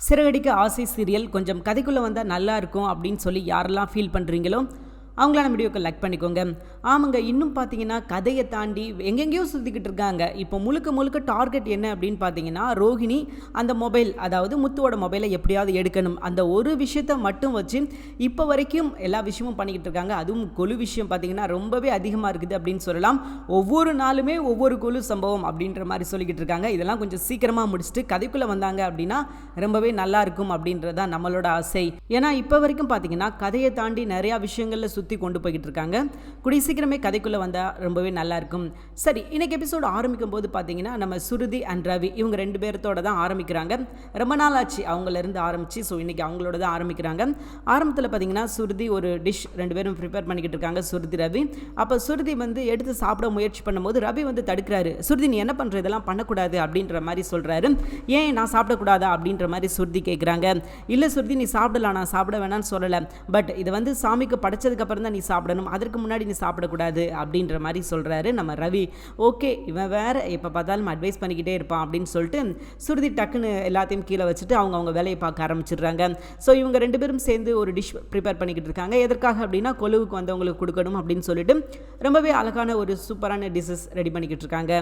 சிறகடிக்க ஆசை சீரியல் கொஞ்சம் கதைக்குள்ளே வந்தால் நல்லா இருக்கும் அப்படின்னு சொல்லி யாரெல்லாம் ஃபீல் பண்ணுறீங்களோ அவங்களான வீடியோக்கு லைக் பண்ணிக்கோங்க. ஆமாங்க இன்னும் பார்த்தீங்கன்னா கதையை தாண்டி எங்கெங்கேயோ சுற்றிக்கிட்டு இருக்காங்க. இப்போ முழுக்க முழுக்க டார்கெட் என்ன அப்படின்னு பார்த்தீங்கன்னா ரோஹிணி அந்த மொபைல் அதாவது முத்துவோட மொபைலை எப்படியாவது எடுக்கணும். அந்த ஒரு விஷயத்தை மட்டும் வச்சு இப்போ வரைக்கும் எல்லா விஷயமும் பண்ணிக்கிட்டு இருக்காங்க. அதுவும் கொலு விஷயம் பார்த்தீங்கன்னா ரொம்பவே அதிகமாக இருக்குது அப்படின்னு சொல்லலாம். ஒவ்வொரு நாளுமே ஒவ்வொரு கொலு சம்பவம் அப்படின்ற மாதிரி சொல்லிக்கிட்டு இருக்காங்க. இதெல்லாம் கொஞ்சம் சீக்கிரமாக முடிச்சுட்டு கதைக்குள்ளே வந்தாங்க அப்படின்னா ரொம்பவே நல்லா இருக்கும் அப்படின்றது தான் நம்மளோட ஆசை. ஏன்னா இப்போ வரைக்கும் பார்த்தீங்கன்னா கதையை தாண்டி நிறையா விஷயங்களில் சுற்றி கொண்டு போய்கிட்டு இருக்காங்க கூடிய சீக்கிரமே கதைக்குள்ளே வந்தால் ரொம்பவே நல்லா இருக்கும் சரி இன்னைக்கு எபிசோடு ஆரம்பிக்கும் போது பார்த்தீங்கன்னா நம்ம சுருதி அண்ட் ரவி இவங்க ரெண்டு பேர்த்தோட தான் ஆரம்பிக்கிறாங்க. ரொம்ப நாள் ஆச்சு அவங்களேருந்து ஆரம்பிச்சு ஸோ இன்னைக்கு அவங்களோட தான் ஆரம்பிக்கிறாங்க. ஆரம்பத்தில் பார்த்தீங்கன்னா சுருதி ஒரு டிஷ் ரெண்டு பேரும் ப்ரிப்பேர் பண்ணிக்கிட்டு இருக்காங்க சுருதி ரவி. அப்போ சுருதி வந்து எடுத்து சாப்பிட முயற்சி பண்ணும்போது ரவி வந்து தடுக்கிறாரு. சுருதி நீ என்ன பண்ணுற இதெல்லாம் பண்ணக்கூடாது அப்படின்ற மாதிரி சொல்கிறாரு ஏன் நான் சாப்பிடக்கூடாதா? அப்படின்ற மாதிரி சுருதி கேட்குறாங்க இல்லை சுருதி நீ சாப்பிடலாம். நான் சாப்பிட வேணாம்னு சொல்லலை. பட் இதை வந்து சாமிக்கு படைச்சதுக்கு அதுக்கப்புறம் தான் நீ சாப்பிடணும் அதற்கு முன்னாடி நீ சாப்பிடக்கூடாது அப்படின்ற மாதிரி சொல்கிறாரு நம்ம ரவி. ஓகே இவன் வேறு எப்போ பார்த்தாலும் அட்வைஸ் பண்ணிக்கிட்டே இருப்பான் அப்படின்னு சொல்லிட்டு சுருதி டக்குன்னு எல்லாத்தையும் கீழே வச்சுட்டு அவங்க அவங்க வேலையை பார்க்க ஆரம்பிச்சிடுறாங்க. ஸோ இவங்க ரெண்டு பேரும் சேர்ந்து ஒரு டிஷ் ப்ரிப்பேர் பண்ணிக்கிட்டு இருக்காங்க. எதற்காக அப்படின்னா கொலுவுக்கு வந்தவங்களுக்கு கொடுக்கணும் அப்படின்னு சொல்லிட்டு ரொம்பவே அழகான ஒரு சூப்பரான டிஷ்ஷஸ் ரெடி பண்ணிக்கிட்டு இருக்காங்க.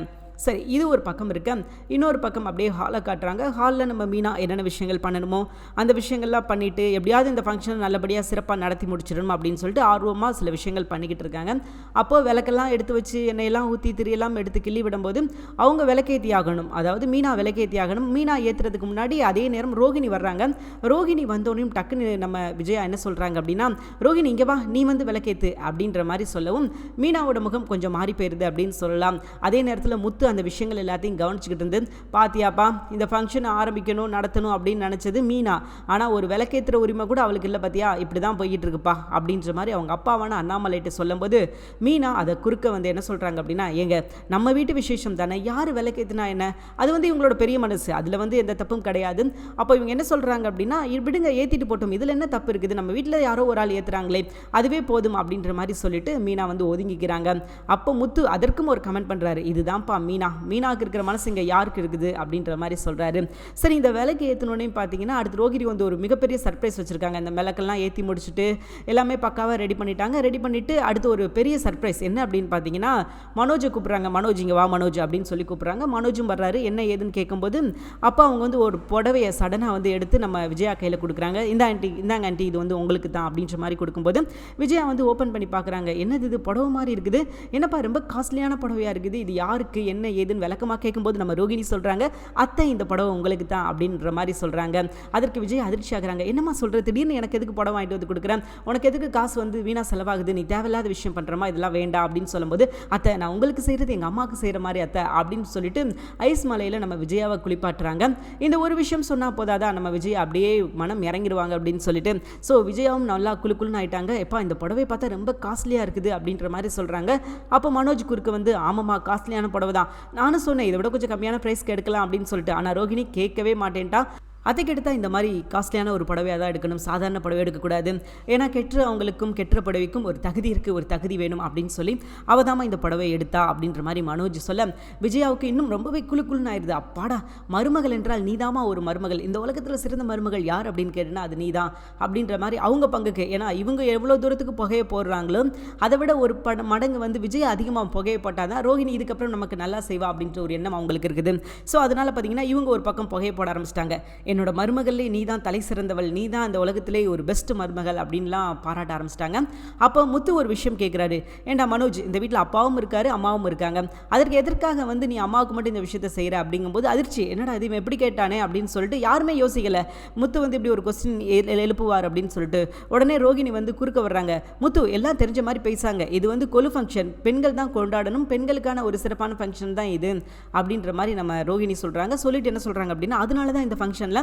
சரி இது ஒரு பக்கம் இருக்க. இன்னொரு பக்கம் அப்படியே ஹாலை காட்டுறாங்க. ஹாலில் நம்ம மீனா என்னென்ன விஷயங்கள் பண்ணணுமோ அந்த விஷயங்கள்லாம் பண்ணிவிட்டு எப்படியாவது இந்த ஃபங்க்ஷனை நல்லபடியாக சிறப்பாக நடத்தி முடிச்சிடணும் அப்படின்னு சொல்லிட்டு ஆர்வமாக சில விஷயங்கள் பண்ணிக்கிட்டு இருக்காங்க. அப்போது விளக்கெல்லாம் எடுத்து வச்சு எண்ணெயெல்லாம் ஊற்றி திரியெல்லாம் எடுத்து கிள்ளி விடும்போது அவங்க விளக்கேற்றி ஆகணும். அதாவது மீனா விளக்கேற்றி ஆகணும். மீனா ஏற்றுறதுக்கு முன்னாடி அதே நேரம் ரோகிணி வர்றாங்க. ரோகிணி வந்தோடனையும் டக்குன்னு நம்ம விஜயா என்ன சொல்கிறாங்க அப்படின்னா ரோகிணி இங்கே வா. நீ வந்து விளக்கேற்று அப்படின்ற மாதிரி சொல்லவும் மீனாவோட முகம் கொஞ்சம் மாறி போயிருது அப்படின்னு சொல்லலாம். அதே நேரத்தில் முத்து அந்த விஷயங்கள் எல்லாத்தையும் கவனிச்சுக்கிட்டு இருந்து பாத்தியாப்பா இந்த ஃபங்க்ஷன் ஆரம்பிக்கணும் நடத்தணும் அப்படின்னு நினச்சது மீனா. ஆனால் ஒரு விளக்கேற்றுற உரிமை கூட அவளுக்கு இல்லை பார்த்தியா இப்படி தான் போய்கிட்டு இருக்குப்பா அப்படின்ற மாதிரி அவங்க அப்பாவான அண்ணாமலைகிட்ட சொல்லும்போது மீனா அதை குறுக்க வந்து என்ன சொல்கிறாங்க அப்படின்னா எங்கள் நம்ம வீட்டு விசேஷம் தானே யார் விளக்கேற்றினா என்ன? அது வந்து இவங்களோட பெரிய மனசு அதில் வந்து எந்த தப்பும் கிடையாது. அப்போ இவங்க என்ன சொல்கிறாங்க அப்படின்னா விடுங்க ஏற்றிட்டு போட்டோம் இதில் என்ன தப்பு இருக்குது? நம்ம வீட்டில் யாரோ ஒரு ஆள் ஏற்றுறாங்களே அதுவே போதும் அப்படின்ற மாதிரி சொல்லிட்டு மீனா வந்து ஒதுங்கிக்கிறாங்க. அப்போ முத்து அதற்கும் ஒரு கமெண்ட் பண்ணுறாரு இதுதான்ப்பா மீனா மீனாவுக்கு இருக்கிற மனசு இங்கே யாருக்கு இருக்குது அப்படின்ற மாதிரி சொல்கிறாரு சரி இந்த விலைக்கு ஏற்றினோடனே பார்த்தீங்கன்னா அடுத்து ரோகிணி வந்து ஒரு மிகப்பெரிய சர்ப்ரைஸ் வச்சுருக்காங்க. இந்த விளக்கெல்லாம் ஏற்றி முடிச்சுட்டு எல்லாமே பக்காவாக ரெடி பண்ணிட்டாங்க. ரெடி பண்ணிவிட்டு அடுத்து ஒரு பெரிய சர்ப்ரைஸ் என்ன அப்படின்னு பார்த்தீங்கன்னா மனோஜை கூப்பிட்றாங்க. மனோஜ் இங்கே வா மனோஜ் அப்படின்னு சொல்லி கூப்பிட்றாங்க. மனோஜும் வர்றாரு. என்ன ஏதுன்னு கேட்கும்போது அப்போ அவங்க வந்து ஒரு புடவையை சடனாக வந்து எடுத்து நம்ம விஜயா கையில் கொடுக்குறாங்க. இந்த ஆண்டி இந்தாங்க ஆண்டி இது வந்து உங்களுக்கு தான் அப்படின்ற மாதிரி கொடுக்கும்போது விஜயா வந்து ஓப்பன் பண்ணி பார்க்குறாங்க என்னது இது? புடவை மாதிரி இருக்குது. என்னப்பா ரொம்ப காஸ்ட்லியான புடவையாக இருக்குது. இது யாருக்கு? என்ன ஏதுன்னு விளக்கமாக கேட்கும்போது நம்ம ரோகிணி சொல்கிறாங்க அத்தை இந்த படம் உங்களுக்கு தான் அப்படின்ற மாதிரி சொல்கிறாங்க அதற்கு விஜய் அதிர்ச்சி ஆகுறாங்க. என்னம்மா சொல்கிற திடீர்னு எனக்கு எதுக்கு படம் வாங்கிட்டு வந்து கொடுக்குறேன் உனக்கு எதுக்கு காசு வந்து வீணாக செலவாகுது? நீ தேவையில்லாத விஷயம் பண்ணுறமா இதெல்லாம் வேண்டாம் அப்படின்னு சொல்லும்போது அத்தை நான் உங்களுக்கு செய்கிறது எங்கள் அம்மாவுக்கு செய்கிற மாதிரி அத்தை அப்படின்னு சொல்லிட்டு ஐஸ் மலையில் நம்ம விஜயாவை குளிப்பாட்டுறாங்க. இந்த ஒரு விஷயம் சொன்னால் போதாதான் நம்ம விஜய் அப்படியே மனம் இறங்கிடுவாங்க அப்படின்னு சொல்லிட்டு. ஸோ விஜயாவும் நல்லா குளு குளுன்னு ஆயிட்டாங்க. எப்பா இந்த புடவை பார்த்தா ரொம்ப காஸ்ட்லியாக இருக்குது அப்படின்ற மாதிரி சொல்கிறாங்க அப்போ மனோஜ் குறுக்கு வந்து ஆமாம்மா காஸ்ட்லியான புடவை தான் நானும் சொன்னேன் இதை விட கொஞ்சம் கம்மியான ப்ரைஸ்க்கு எடுக்கலாம் அப்படின்னு சொல்லிட்டு. ஆனால் ரோஹிணி கேட்கவே மாட்டேன்ட்டா. அதுக்கெடுத்தால் இந்த மாதிரி காஸ்ட்லியான ஒரு புடவையாக தான் எடுக்கணும் சாதாரண புடவை எடுக்கக்கூடாது. ஏன்னா கெட்டு அவங்களுக்கும் கெட்டுற புடவைக்கும் ஒரு தகுதி இருக்குது ஒரு தகுதி வேணும் அப்படின்னு சொல்லி அவ இந்த புடவை எடுத்தா அப்படின்ற மாதிரி மனோஜ் சொல்ல விஜயாவுக்கு இன்னும் ரொம்பவே குழு குழுன்னு ஆயிடுது அப்பாடா மருமகள் என்றால் நீதாம்மா ஒரு மருமகள்? இந்த உலகத்தில் சிறந்த மருமகள் யார் அப்படின்னு கேட்டுனா அது நீதான் அப்படின்ற மாதிரி அவங்க பங்குக்கு ஏன்னா இவங்க எவ்வளோ தூரத்துக்கு புகையை போடுறாங்களோ அதை விட ஒரு பட மடங்கு வந்து விஜய் அதிகமாக புகையை போட்டால் தான் ரோஹிணி இதுக்கப்புறம் நமக்கு நல்லா செய்வா அப்படின்ற ஒரு எண்ணம் அவங்களுக்கு இருக்குது. ஸோ அதனால் பார்த்தீங்கன்னா இவங்க ஒரு பக்கம் புகையை போட ஆரம்பிச்சிட்டாங்க. என்னோட மருமகளே நீ தான் தலை சிறந்தவள். நீ தான் அந்த உலகத்திலே ஒரு பெஸ்ட் மருமகள் அப்படின்லாம் பாராட்ட ஆரம்பிச்சிட்டாங்க. அப்போ முத்து ஒரு விஷயம் கேட்குறாரு ஏண்டா மனோஜ் இந்த வீட்டில் அப்பாவும் இருக்காரு அம்மாவும் இருக்காங்க. அதற்கு எதற்காக வந்து நீ அம்மாவுக்கு மட்டும் இந்த விஷயத்தை செய்கிற அப்படிங்கும்போது அதிர்ச்சி. என்னடா இது எப்படி கேட்டானே அப்படின்னு சொல்லிட்டு யாருமே யோசிக்கல. முத்து வந்து இப்படி ஒரு கொஸ்டின் எழுப்புவார் அப்படின்னு சொல்லிட்டு உடனே ரோகிணி வந்து குறுக்க வர்றாங்க. முத்து எல்லாம் தெரிஞ்ச மாதிரி பேசாங்க. இது வந்து கொலு ஃபங்க்ஷன் பெண்கள் தான் கொண்டாடணும். பெண்களுக்கான ஒரு சிறப்பான ஃபங்க்ஷன் தான் இது அப்படின்ற மாதிரி நம்ம ரோகிணி சொல்கிறாங்க சொல்லிட்டு என்ன சொல்கிறாங்க அப்படின்னா அதனால தான் இந்த ஃபங்க்ஷனில்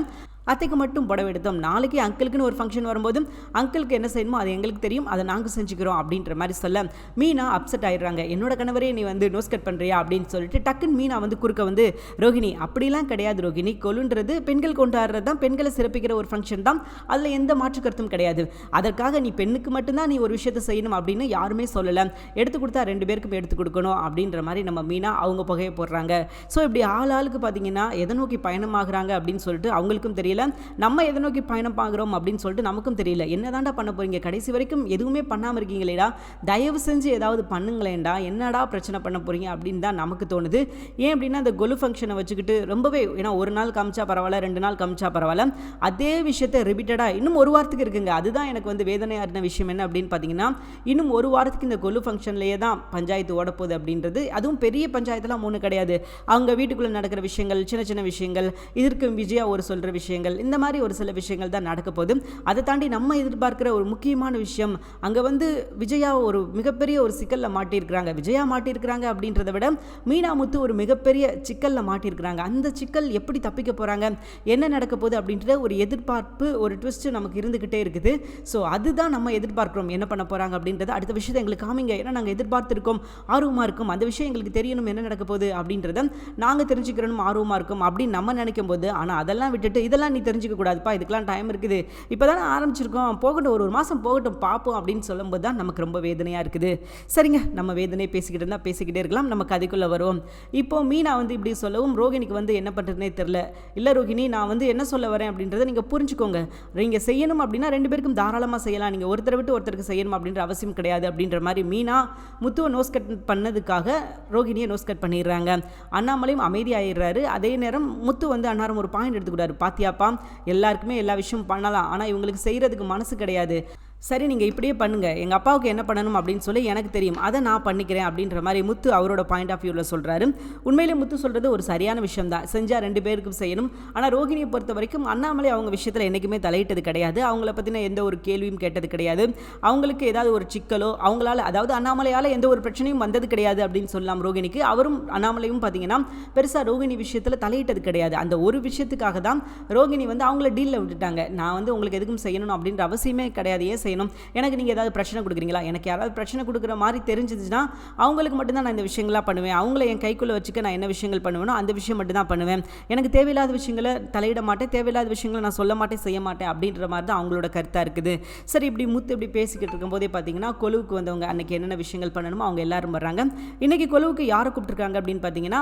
அத்தைக்கு மட்டும் புடவை எடுத்தோம். நாளைக்கு அங்கிளுக்குன்னு ஒரு ஃபங்க்ஷன் வரும்போது அங்கிளுக்கு என்ன செய்யணுமோ அது எங்களுக்கு தெரியும். அதை நாங்கள் செஞ்சுக்கிறோம் அப்படின்ற மாதிரி சொல்ல மீனா அப்செட் ஆயிடுறாங்க. என்னோட கணவரே நீ வந்து நோஸ் கட் பண்ணுறியா அப்படின்னு சொல்லிட்டு டக்குன்னு மீனா வந்து குறுக்க வந்து ரோகிணி அப்படிலாம் கிடையாது ரோகிணி. கொலுன்றது பெண்கள் கொண்டாடுறது தான். பெண்களை சிறப்பிக்கிற ஒரு ஃபங்க்ஷன் தான். அதில் எந்த மாற்று கருத்தும் கிடையாது. அதற்காக நீ பெண்ணுக்கு மட்டும்தான் நீ ஒரு விஷயத்தை செய்யணும் அப்படின்னு யாருமே சொல்லலை. எடுத்து கொடுத்தா ரெண்டு பேருக்கும் எடுத்து கொடுக்கணும். அப்படின்ற மாதிரி நம்ம மீனா அவங்க புகையை போடுறாங்க. ஸோ இப்படி ஆள் ஆளுக்கு பார்த்தீங்கன்னா எதை நோக்கி பயணமாகறாங்க அப்படின்னு சொல்லிட்டு அவங்களுக்கும் தெரியல. நம்ம எதை நோக்கி பயணம் பார்க்குறோம் அப்படின்னு சொல்லிட்டு நமக்கும் தெரியல. என்னதான்டா பண்ண போறீங்க? கடைசி வரைக்கும் எதுவுமே பண்ணாமல் இருக்கீங்களேடா. தயவு செஞ்சு ஏதாவது பண்ணுங்களேன்டா. என்னடா பிரச்சனை பண்ண போறீங்க அப்படின்னு தான் நமக்கு தோணுது. ஏன் அப்படின்னா அந்த கொலு ஃபங்க்ஷனை வச்சுக்கிட்டு ரொம்பவே ஏன்னா ஒரு நாள் காமிச்சா பரவாயில்ல ரெண்டு நாள் காமிச்சா பரவாயில்ல. அதே விஷயத்தை ரிப்பீட்டடாக இன்னும் ஒரு வாரத்துக்கு இருக்குங்க. அதுதான் எனக்கு வந்து வேதனையாக இருந்த விஷயம் என்ன அப்படின்னு பார்த்தீங்கன்னா இன்னும் ஒரு வாரத்துக்கு இந்த கொலு ஃபங்க்ஷன்லேயே தான் பஞ்சாயத்து ஓடப்போகுது அப்படின்றது. அதுவும் பெரிய பஞ்சாயத்துலாம் ஒன்றும் கிடையாது. அவங்க வீட்டுக்குள்ளே நடக்கிற விஷயங்கள் சின்ன சின்ன விஷயங்கள் இதற்கு விஜயா ஒரு சொல்கிற விஷயங்கள் இந்த மாதிரி ஒரு சில விஷயங்கள் தான் நடக்க போகுது. அதை தாண்டி நம்ம எதிர்பார்க்குற ஒரு முக்கியமான விஷயம் அங்கே வந்து விஜயா ஒரு மிகப்பெரிய ஒரு சிக்கலில் மாட்டியிருக்கிறாங்க. விஜயா மாட்டியிருக்கிறாங்க அப்படின்றத விட மீனாமுத்து ஒரு மிகப்பெரிய சிக்கலில் மாட்டியிருக்கிறாங்க. அந்த சிக்கல் எப்படி தப்பிக்க போகிறாங்க என்ன நடக்க போகுது அப்படின்ற ஒரு எதிர்பார்ப்பு ஒரு ட்விஸ்ட் நமக்கு இருந்துக்கிட்டே இருக்குது. ஸோ அதுதான் நம்ம எதிர்பார்க்குறோம். என்ன பண்ண போகிறாங்க அப்படின்றத அடுத்த விஷயத்தை எங்களுக்கு காமிங்க. ஏன்னா நாங்கள் எதிர்பார்த்துருக்கோம். ஆர்வமாக இருக்கும். அந்த விஷயம் எங்களுக்கு தெரியணும் என்ன நடக்க போகுது அப்படின்றத நாங்கள் தெரிஞ்சுக்கிறோம் ஆர்வமாக இருக்கும் அப்படின்னு நம்ம நினைக்கும் போது ஆனால் அதெல்லாம் விட்டு விட்டுட்டு இதெல்லாம் நீ தெரிஞ்சுக்க கூடாதுப்பா இதுக்கெல்லாம் டைம் இருக்குது. இப்போ தானே ஆரம்பிச்சிருக்கோம். போகட்டும் ஒரு ஒரு மாதம் போகட்டும் பார்ப்போம் அப்படின்னு சொல்லும்போது தான் நமக்கு ரொம்ப வேதனையாக இருக்குது. சரிங்க நம்ம வேதனையை பேசிக்கிட்டு இருந்தால் பேசிக்கிட்டே இருக்கலாம். நம்ம கதைக்குள்ளே வருவோம். இப்போ மீனா வந்து இப்படி சொல்லவும் ரோகிணிக்கு வந்து என்ன பண்ணுறதுனே தெரில இல்லை ரோகிணி நான் வந்து என்ன சொல்ல வரேன் அப்படின்றத நீங்கள் புரிஞ்சுக்கோங்க. நீங்கள் செய்யணும் அப்படின்னா ரெண்டு பேருக்கும் தாராளமாக செய்யலாம். நீங்கள் ஒருத்தரை விட்டு ஒருத்தருக்கு செய்யணும் அப்படின்ற அவசியம் கிடையாது அப்படின்ற மாதிரி மீனா முத்துவை நோஸ் கட் பண்ணதுக்காக ரோகிணியை நோஸ் கட் பண்ணிடுறாங்க. அண்ணாமலையும் அமைதியாயிடுறாரு. அதே நேரம் முத்து வந்து அன்னாரம் ஒரு பாயிண்ட் எடுத்துக்கிட்டாரு. பார்த்தியாப்பா எல்லாருக்குமே எல்லா விஷயமும் பண்ணலாம். ஆனால் இவங்களுக்கு செய்கிறதுக்கு மனசு கிடையாது. சரி நீங்கள் இப்படியே பண்ணுங்கள் எங்கள் அப்பாவுக்கு என்ன பண்ணணும் அப்படின்னு சொல்லி எனக்கு தெரியும். அதை நான் பண்ணிக்கிறேன் அப்படின்ற மாதிரி முத்து அவரோட பாயிண்ட் ஆஃப் வியூவில் சொல்கிறாரு உண்மையிலே முத்து சொல்கிறது ஒரு சரியான விஷயம் தான் செஞ்சால் ரெண்டு பேருக்கும் செய்யணும். ஆனால் ரோகிணியை பொறுத்த வரைக்கும் அண்ணாமலை அவங்க விஷயத்தில் என்றைக்குமே தலையிட்டது கிடையாது. அவங்கள பற்றின எந்த ஒரு கேள்வியும் கேட்டது கிடையாது. அவங்களுக்கு ஏதாவது ஒரு சிக்கலோ அவங்களால அதாவது அண்ணாமலையால் எந்த ஒரு பிரச்சனையும் வந்தது கிடையாது அப்படின்னு சொல்லலாம் ரோகிணிக்கு. அவரும் அண்ணாமலையும் பார்த்தீங்கன்னா பெருசாக ரோகிணி விஷயத்தில் தலையிட்டது கிடையாது. அந்த ஒரு விஷயத்துக்காக தான் ரோகிணி வந்து அவங்கள டீலில் விட்டுட்டாங்க. நான் வந்து உங்களுக்கு எதுக்கும் செய்யணும் அப்படின்ற அவசியமே கிடையாது. ஏன் செய்யணும். எனக்கு நீங்கள் ஏதாவது பிரச்சனை கொடுக்குறீங்களா? எனக்கு யாராவது பிரச்சனை கொடுக்குற மாதிரி தெரிஞ்சிச்சுன்னா அவங்களுக்கு மட்டும்தான் நான் இந்த விஷயங்களாக பண்ணுவேன். அவங்கள என் கைக்குள்ளே வச்சுக்க நான் என்ன விஷயங்கள் பண்ணுவேனோ அந்த விஷயம் மட்டும் தான் பண்ணுவேன். எனக்கு தேவையில்லாத விஷயங்களை தலையிட மாட்டேன். தேவையில்லாத விஷயங்களை நான் சொல்ல மாட்டேன் செய்ய மாட்டேன் அப்படின்ற மாதிரி தான் அவங்களோட கருத்தாக இருக்குது. சரி இப்படி மூத்து இப்படி பேசிக்கிட்டு இருக்கும்போதே பார்த்தீங்கன்னா கொலுவுக்கு வந்தவங்க அன்னைக்கு என்னென்ன விஷயங்கள் பண்ணணுமோ அவங்க எல்லாரும் வர்றாங்க. இன்னைக்கு கொலுவுக்கு யாரை கூப்பிட்டுருக்காங்க அப்படின்னு பார்த்தீங்கன்னா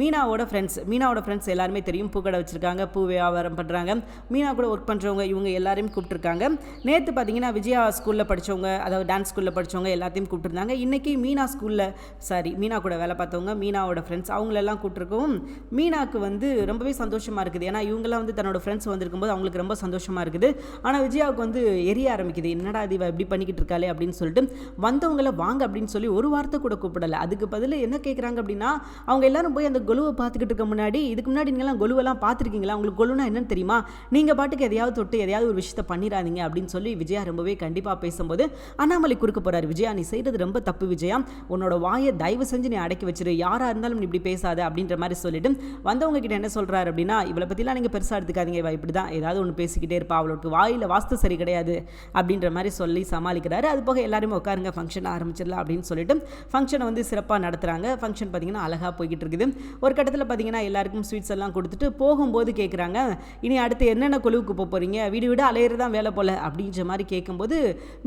மீனாவோட ஃப்ரெண்ட்ஸ் மீனாவோட ஃப்ரெண்ட்ஸ் எல்லாருமே தெரியும். பூக்கடை வச்சிருக்காங்க பூ வியாபாரம் பண்ணுறாங்க மீனா கூட ஒர்க் பண்ணுறவங்க இவங்க எல்லாரையும் கூப்பிட்டுருக்காங்க. நேற்று பார்த்தீங்கன்னா விஜயா ஸ்கூலில் படித்தவங்க அதாவது டான்ஸ் ஸ்கூலில் படித்தவங்க எல்லாத்தையும் கூப்பிட்டுருந்தாங்க. இன்றைக்கி மீனா ஸ்கூலில் சாரி மீனா கூட வேலை பார்த்தவங்க மீனாவோட ஃப்ரெண்ட்ஸ் அவங்களெல்லாம் கூப்பிட்ருக்கவும் மீனாக்கு வந்து ரொம்பவே சந்தோஷமாக இருக்குது. ஏன்னா இவங்கெல்லாம் வந்து தன்னோட ஃப்ரெண்ட்ஸ் வந்திருக்கும்போது அவங்களுக்கு ரொம்ப சந்தோஷமாக இருக்குது. ஆனால் விஜயாவுக்கு வந்து எரிய ஆரம்பிக்குது. என்னடா இது இவ இப்படி பண்ணிக்கிட்டு இருக்காளே அப்படின்னு சொல்லிட்டு வந்தவங்கள வாங்க அப்படின்னு சொல்லி ஒரு வார்த்தை கூட கூப்பிடலை. அதுக்கு பதில் என்ன கேட்குறாங்க அப்படின்னா அவங்க எல்லாரும் போய் அந்த கொலுவை பார்த்துக்கிட்டு இருக்க முன்னாடி இதுக்கு முன்னாடி நீங்களாம் கொலுவெல்லாம் பார்த்துருக்கீங்களா? உங்களுக்கு கொலுனா என்னன்னு தெரியுமா? நீங்கள் பாட்டுக்கு எதையாவது தொட்டு எதையாவது ஒரு விஷயத்த பண்ணிடாதீங்க அப்படின்னு சொல்லி விஜயா ரொம்பவே கண்டிப்பாக பேசும்போது அண்ணாமலை குறுக்க போறாரு. விஜயா நீ செய்கிறது ரொம்ப தப்பு விஜயா. உன்னோட வாயை தயவு செஞ்சு நீ அடக்கி வச்சிரு. யாராக இருந்தாலும் நீ இப்படி பேசாத அப்படின்ற மாதிரி சொல்லிட்டு வந்தவங்க கிட்ட என்ன சொல்கிறாரு அப்படின்னா இவளை பற்றிலாம் நீங்கள் பெருசாக எடுத்துக்காதீங்க இவ இப்படி தான் ஏதாவது ஒன்று பேசிக்கிட்டே இருப்பா. அவளுக்கு வாயில் வாஸ்து சரி கிடையாது. அப்படின்ற மாதிரி சொல்லி சமாளிக்கிறாரு. அது போக எல்லாருமே உட்காருங்க ஃபங்க்ஷன் ஆரம்பிச்சிடலாம் அப்படின்னு சொல்லிட்டு ஃபங்க்ஷனை வந்து சிறப்பாக நடத்துகிறாங்க ஃபங்க்ஷன் பார்த்திங்கன்னா அழகாக போய்கிட்டு இருக்குது. ஒரு கட்டத்தில் பார்த்தீங்கன்னா எல்லாருக்கும் ஸ்வீட்ஸ் எல்லாம் கொடுத்துட்டு போகும்போது கேட்குறாங்க இனி அடுத்து என்னென்ன குழுவுக்கு போக போகிறீங்க வீடு வீடு அலையிறது தான் வேலை போல. அப்படின்ற மாதிரி கேட்கும்போது